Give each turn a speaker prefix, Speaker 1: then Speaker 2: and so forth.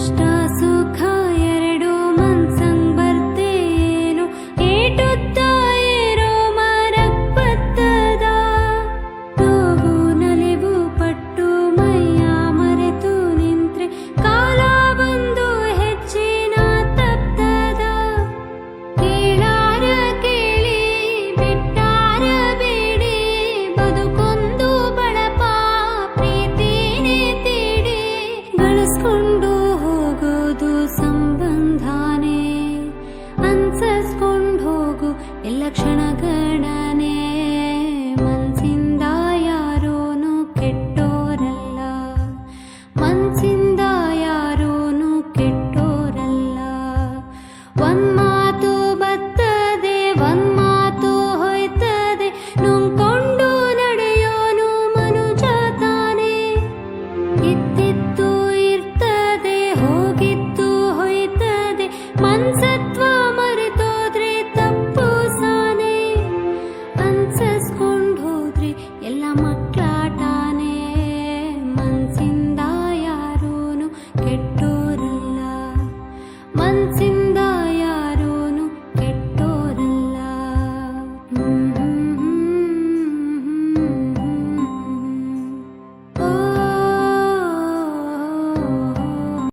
Speaker 1: está. ಸಂಬಂಧಾನೇ ಅನ್ಸಸ್ಕೊಂಡು ಹೋಗು ಎಲ್ಲ ಕ್ಷಣಗಣನೆ. ಮನ್ಸಿಂದ ಯಾರೋನು ಕೆಟ್ಟೋರಲ್ಲ, ಮನ್ಸಿಂದ ಯಾರೋನು ಕೆಟ್ಟೋರಲ್ಲ. ಒಂದ್ ಮಾತು ಬತ್ತದೆ ಒಂದ್ मन से